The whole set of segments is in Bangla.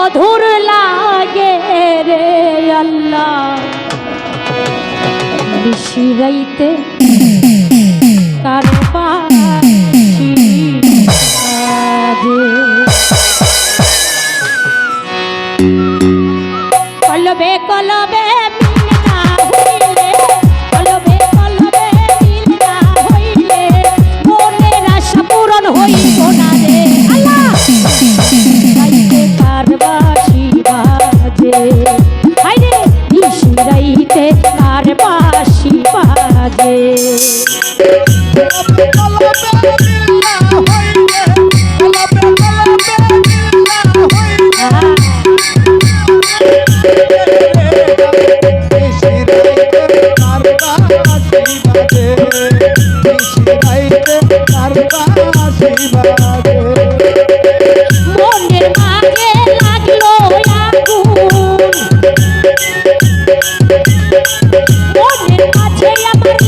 মধুর লাগে রে আল্লাহ। বিশিরাইতে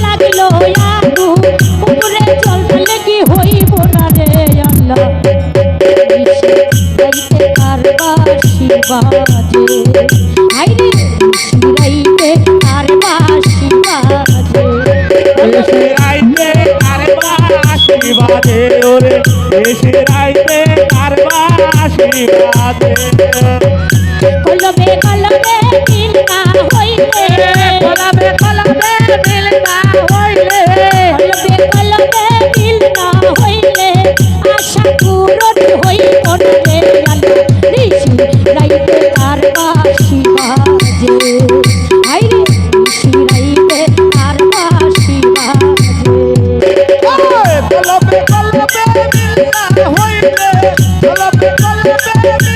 লাগল আগু উপরে জল ফেলে কি হইব না রে আল্লাহ? তার বাসি বাজে? আইরে রাইতে তার বাসি বাজে? রাইতে তার বাসি বাজে ওরে। এসে রাইতে তার বাসি বাজে।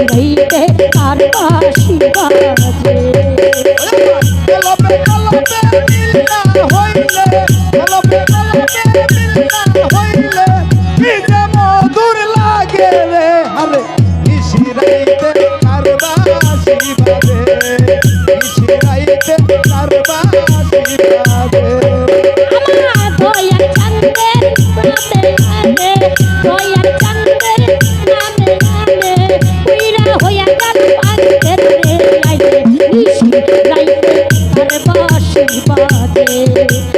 রইতে আর পাশি বাজে মধুর লাগে রে হরে নিশি রাইতে আর বাসি বাজে পাতে।